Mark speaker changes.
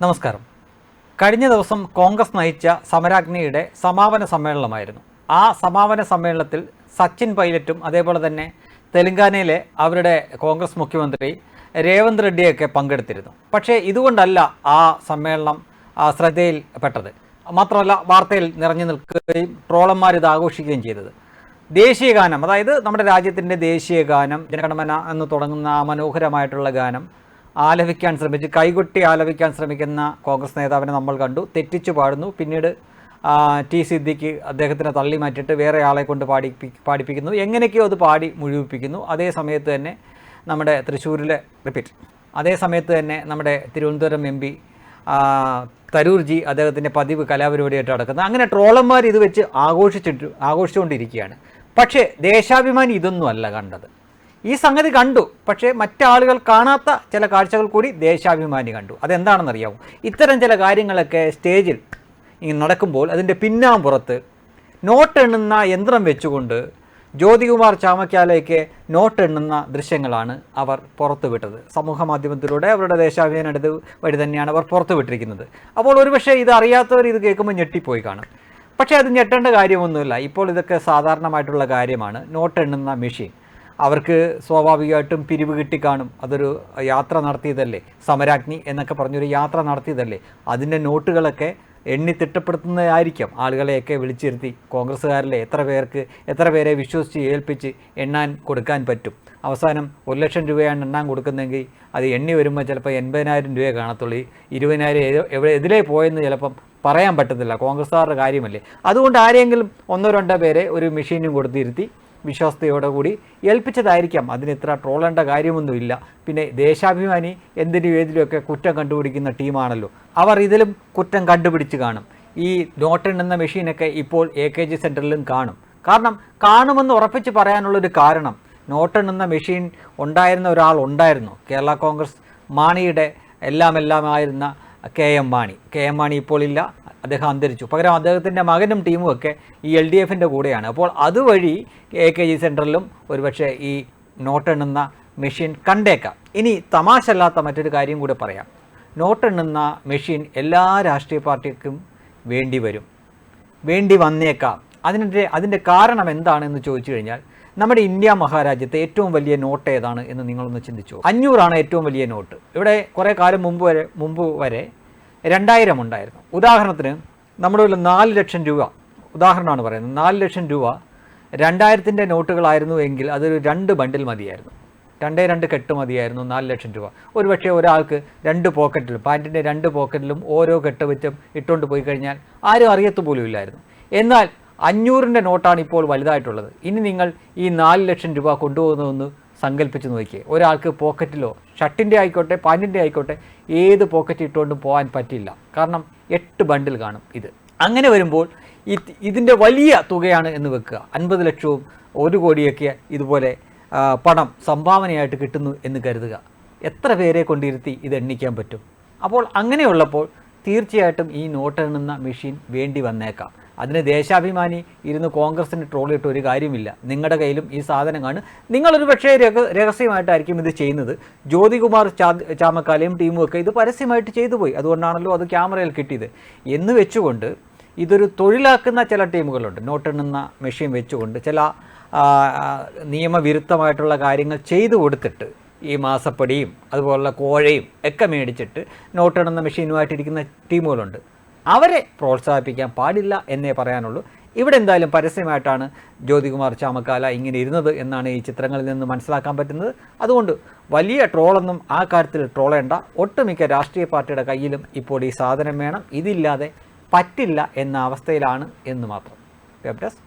Speaker 1: നമസ്കാരം. കഴിഞ്ഞ ദിവസം കോൺഗ്രസ് നയിച്ച സമരാഗ്നിയുടെ സമാപന സമ്മേളനമായിരുന്നു. ആ സമാപന സമ്മേളനത്തിൽ സച്ചിൻ പൈലറ്റും അതേപോലെ തന്നെ തെലങ്കാനയിലെ അവരുടെ കോൺഗ്രസ് മുഖ്യമന്ത്രി രേവന്ത് റെഡ്ഡിയൊക്കെ പങ്കെടുത്തിരുന്നു. പക്ഷേ ഇതുകൊണ്ടല്ല ആ സമ്മേളനം ശ്രദ്ധയിൽ പെട്ടത്. മാത്രമല്ല വാർത്തയിൽ നിറഞ്ഞു നിൽക്കുകയും ട്രോളന്മാർ ഇത് ആഘോഷിക്കുകയും ചെയ്തത്. ദേശീയ ഗാനം അതായത് നമ്മുടെ രാജ്യത്തിന്റെ ദേശീയ ഗാനം ജനഗണമന എന്ന് തുടങ്ങുന്ന ആ മനോഹരമായിട്ടുള്ള ഗാനം ആലപിക്കാൻ ശ്രമിച്ച് കൈകൊട്ടി ആലപിക്കാൻ ശ്രമിക്കുന്ന കോൺഗ്രസ് നേതാവിനെ നമ്മൾ കണ്ടു. തെറ്റിച്ചു പാടുന്നു. പിന്നീട് ടി സിദ്ദിഖ് അദ്ദേഹത്തിനെ തള്ളി മാറ്റിയിട്ട് വേറെ ആളെ കൊണ്ട് പാടിപ്പി പാടിപ്പിക്കുന്നു. എങ്ങനെയൊക്കെയോ അത് പാടി മുഴുവിപ്പിക്കുന്നു. അതേ സമയത്ത് തന്നെ നമ്മുടെ തൃശ്ശൂരിലെ റിപ്പീറ്റ് അതേ സമയത്ത് തന്നെ നമ്മുടെ തിരുവനന്തപുരം എം പി തരൂർജി അദ്ദേഹത്തിന്റെ പതിവ് കലാപരിപാടിയായിട്ട് നടക്കുന്നത് അങ്ങനെ ട്രോളന്മാർ ഇത് വെച്ച് ആഘോഷിച്ചിട്ട് ആഘോഷിച്ചുകൊണ്ടിരിക്കുകയാണ്. പക്ഷേ ദേശാഭിമാനി ഇതൊന്നും അല്ല കണ്ടത്. ഈ സംഗതി കണ്ടു. പക്ഷേ മറ്റാളുകൾ കാണാത്ത ചില കാഴ്ചകൾ കൂടി ദേശാഭിമാനി കണ്ടു. അതെന്താണെന്നറിയാമോ ഇത്തരം ചില കാര്യങ്ങളൊക്കെ സ്റ്റേജിൽ നടക്കുമ്പോൾ അതിന്റെ പിന്നാമ്പുറത്ത് നോട്ട് എണ്ണുന്ന യന്ത്രം വെച്ചുകൊണ്ട് ജ്യോതികുമാർ ചാമക്കാലയ്ക്ക് നോട്ട് എണ്ണുന്ന ദൃശ്യങ്ങളാണ് അവർ പുറത്തുവിട്ടത്. സമൂഹ മാധ്യമത്തിലൂടെ അവരുടെ ദേശാഭിമാനം എടുത്ത് വഴി തന്നെയാണ് അവർ പുറത്തുവിട്ടിരിക്കുന്നത്. അപ്പോൾ ഒരുപക്ഷെ ഇത് അറിയാത്തവർ ഇത് കേൾക്കുമ്പോൾ ഞെട്ടിപ്പോയി കാണും. പക്ഷേ അത് ഞെട്ടേണ്ട കാര്യമൊന്നുമില്ല. ഇപ്പോൾ ഇതൊക്കെ സാധാരണമായിട്ടുള്ള കാര്യമാണ്. നോട്ട് എണ്ണുന്ന മെഷീൻ. അവർക്ക് സ്വാഭാവികമായിട്ടും പിരിവ് കിട്ടിക്കാണും. അതൊരു യാത്ര നടത്തിയതല്ലേ? സമരാഗ്നി എന്നൊക്കെ പറഞ്ഞൊരു യാത്ര നടത്തിയതല്ലേ? അതിന്റെ നോട്ടുകളൊക്കെ എണ്ണി തിട്ടപ്പെടുത്തുന്നതായിരിക്കാം. ആളുകളെയൊക്കെ വിളിച്ചിരുത്തി കോൺഗ്രസ്സുകാരിലെ എത്ര പേർക്ക് എത്ര പേരെ വിശ്വസിച്ച് ഏൽപ്പിച്ച് എണ്ണാൻ കൊടുക്കാൻ പറ്റും. അവസാനം ഒരു ലക്ഷം രൂപയാണ് എണ്ണാൻ കൊടുക്കുന്നതെങ്കിൽ അത് എണ്ണി വരുമ്പോൾ ചിലപ്പോൾ എൺപതിനായിരം രൂപയെ കാണത്തുള്ളൂ. ഇരുപതിനായിരം എവിടെ എതിലേ പോയെന്ന് ചിലപ്പം പറയാൻ പറ്റത്തില്ല. കോൺഗ്രസ്സുകാരുടെ കാര്യമല്ലേ? അതുകൊണ്ട് ആരെങ്കിലും ഒന്നോ രണ്ടോ പേരെ ഒരു മെഷീനും കൊടുത്തിരുത്തി വിശ്വാസതയോടെ കൂടി ഏൽപ്പിച്ചതായിരിക്കാം. അതിന് ഇത്ര ട്രോളേണ്ട കാര്യമൊന്നുമില്ല. പിന്നെ ദേശാഭിമാനി എന്തിനും ഏതിലുമൊക്കെ കുറ്റം കണ്ടുപിടിക്കുന്ന ടീമാണല്ലോ. അവർ ഇതിലും കുറ്റം കണ്ടുപിടിച്ച് കാണും. ഈ നോട്ടെണ്ണുന്ന മെഷീനൊക്കെ ഇപ്പോൾ എ കെ ജി സെന്ററിലും കാണും. കാരണം കാണുമെന്ന് ഉറപ്പിച്ച് പറയാനുള്ളൊരു കാരണം നോട്ടെണ്ണുന്ന മെഷീൻ ഉണ്ടായിരുന്ന ഒരാൾ ഉണ്ടായിരുന്നു. കേരള കോൺഗ്രസ് മാണിയുടെ എല്ലാം എല്ലാമായിരുന്ന K M Mani. K M Mani ഇപ്പോൾ ഇല്ല. അദ്ദേഹം അന്തരിച്ചു. പകരം അദ്ദേഹത്തിന്റെ മകനും ടീമും ഒക്കെ ഈ എൽ ഡി എഫിന്റെ കൂടെയാണ്. അപ്പോൾ അതുവഴി എ കെ ജി സെന്ററിലും ഒരുപക്ഷെ ഈ നോട്ടെണ്ണുന്ന മെഷീൻ കണ്ടേക്കാം. ഇനി തമാശ അല്ലാത്ത മറ്റൊരു കാര്യം കൂടെ പറയാം. നോട്ടെണ്ണുന്ന മെഷീൻ എല്ലാ രാഷ്ട്രീയ പാർട്ടിക്കും വേണ്ടി വരും. വേണ്ടി വന്നേക്കാം. അതിന്റെ അതിന്റെ കാരണം എന്താണെന്ന് ചോദിച്ചു കഴിഞ്ഞാൽ നമ്മുടെ ഇന്ത്യ മഹാരാജ്യത്തെ ഏറ്റവും വലിയ നോട്ട് ഏതാണ് എന്ന് നിങ്ങളൊന്ന് ചിന്തിച്ചു? അഞ്ഞൂറാണ് ഏറ്റവും വലിയ നോട്ട്. ഇവിടെ കുറേ കാലം മുമ്പ് വരെ മുമ്പ് വരെ രണ്ടായിരം ഉണ്ടായിരുന്നു. ഉദാഹരണത്തിന് നമ്മുടെ ഉള്ള നാല് ലക്ഷം രൂപ ഉദാഹരണമാണ് പറയുന്നത് നാല് ലക്ഷം രൂപ രണ്ടായിരത്തിന്റെ നോട്ടുകളായിരുന്നു എങ്കിൽ അതൊരു രണ്ട് ബണ്ടിൽ മതിയായിരുന്നു. രണ്ടേ രണ്ട് കെട്ട് മതിയായിരുന്നു നാല് ലക്ഷം രൂപ. ഒരുപക്ഷെ ഒരാൾക്ക് രണ്ട് പോക്കറ്റിലും പാന്റിന്റെ രണ്ട് പോക്കറ്റിലും ഓരോ കെട്ട് വെച്ചും ഇട്ടുകൊണ്ട് പോയി കഴിഞ്ഞാൽ ആരും അറിയത്തു പോലും ഇല്ലായിരുന്നു. എന്നാൽ അഞ്ഞൂറിന്റെ നോട്ടാണ് ഇപ്പോൾ വലുതായിട്ടുള്ളത്. ഇനി നിങ്ങൾ ഈ നാല് ലക്ഷം രൂപ കൊണ്ടുപോകുന്നതെന്ന് സങ്കല്പിച്ച് നോക്കിയേ. ഒരാൾക്ക് പോക്കറ്റിലോ ഷർട്ടിന്റെ ആയിക്കോട്ടെ പാന്റിന്റെ ആയിക്കോട്ടെ ഏത് പോക്കറ്റ് ഇട്ടുകൊണ്ടും പോകാൻ പറ്റില്ല. കാരണം എട്ട് ബണ്ടിൽ കാണും ഇത്. അങ്ങനെ വരുമ്പോൾ ഇത് ഇതിന്റെ വലിയ തുകയാണ് എന്ന് വെക്കുക. അൻപത് ലക്ഷവും ഒരു കോടിയൊക്കെ ഇതുപോലെ പണം സംഭാവനയായിട്ട് കിട്ടുന്നു എന്ന് കരുതുക. എത്ര പേരെ കൊണ്ടിരുത്തി ഇത് എണ്ണിക്കാൻ പറ്റും? അപ്പോൾ അങ്ങനെയുള്ളപ്പോൾ തീർച്ചയായിട്ടും ഈ നോട്ട് എണ്ണുന്ന മെഷീൻ വേണ്ടി വന്നേക്കാം. അതിന് ദേശാഭിമാനി ഇരുന്ന് കോൺഗ്രസിന് ട്രോളിയിട്ട് ഒരു കാര്യമില്ല. നിങ്ങളുടെ കയ്യിലും ഈ സാധനം കാണും. നിങ്ങളൊരു പക്ഷേ രഹ രഹസ്യമായിട്ടായിരിക്കും ഇത് ചെയ്യുന്നത്. ജ്യോതികുമാർ ചാമക്കാലയും ടീമും ഒക്കെ ഇത് പരസ്യമായിട്ട് ചെയ്തു പോയി. അതുകൊണ്ടാണല്ലോ അത് ക്യാമറയിൽ കിട്ടിയത്. എന്ന് വെച്ചുകൊണ്ട് ഇതൊരു തൊഴിലാക്കുന്ന ചില ടീമുകളുണ്ട്. നോട്ടെണ്ണുന്ന മെഷീൻ വെച്ചുകൊണ്ട് ചില നിയമവിരുദ്ധമായിട്ടുള്ള കാര്യങ്ങൾ ചെയ്തു കൊടുത്തിട്ട് ഈ മാസപ്പടിയും അതുപോലുള്ള കോഴയും ഒക്കെ മേടിച്ചിട്ട് നോട്ടെണ്ണുന്ന മെഷീനുമായിട്ടിരിക്കുന്ന ടീമുകളുണ്ട്. അവരെ പ്രോത്സാഹിപ്പിക്കാൻ പാടില്ല എന്നേ പറയാനുള്ളൂ. ഇവിടെ എന്തായാലും പരസ്യമായിട്ടാണ് ജ്യോതികുമാർ ചാമക്കാല ഇങ്ങനെ ഇരുന്നത് എന്നാണ് ഈ ചിത്രങ്ങളിൽ നിന്ന് മനസ്സിലാക്കാൻ പറ്റുന്നത്. അതുകൊണ്ട് വലിയ ട്രോളൊന്നും ആ കാര്യത്തിൽ ട്രോളേണ്ട. ഒട്ടുമിക്ക രാഷ്ട്രീയ പാർട്ടിയുടെ കയ്യിലും ഇപ്പോൾ ഈ സാധനം വേണം. ഇതില്ലാതെ പറ്റില്ല എന്ന അവസ്ഥയിലാണ് എന്ന് മാത്രം. Web desk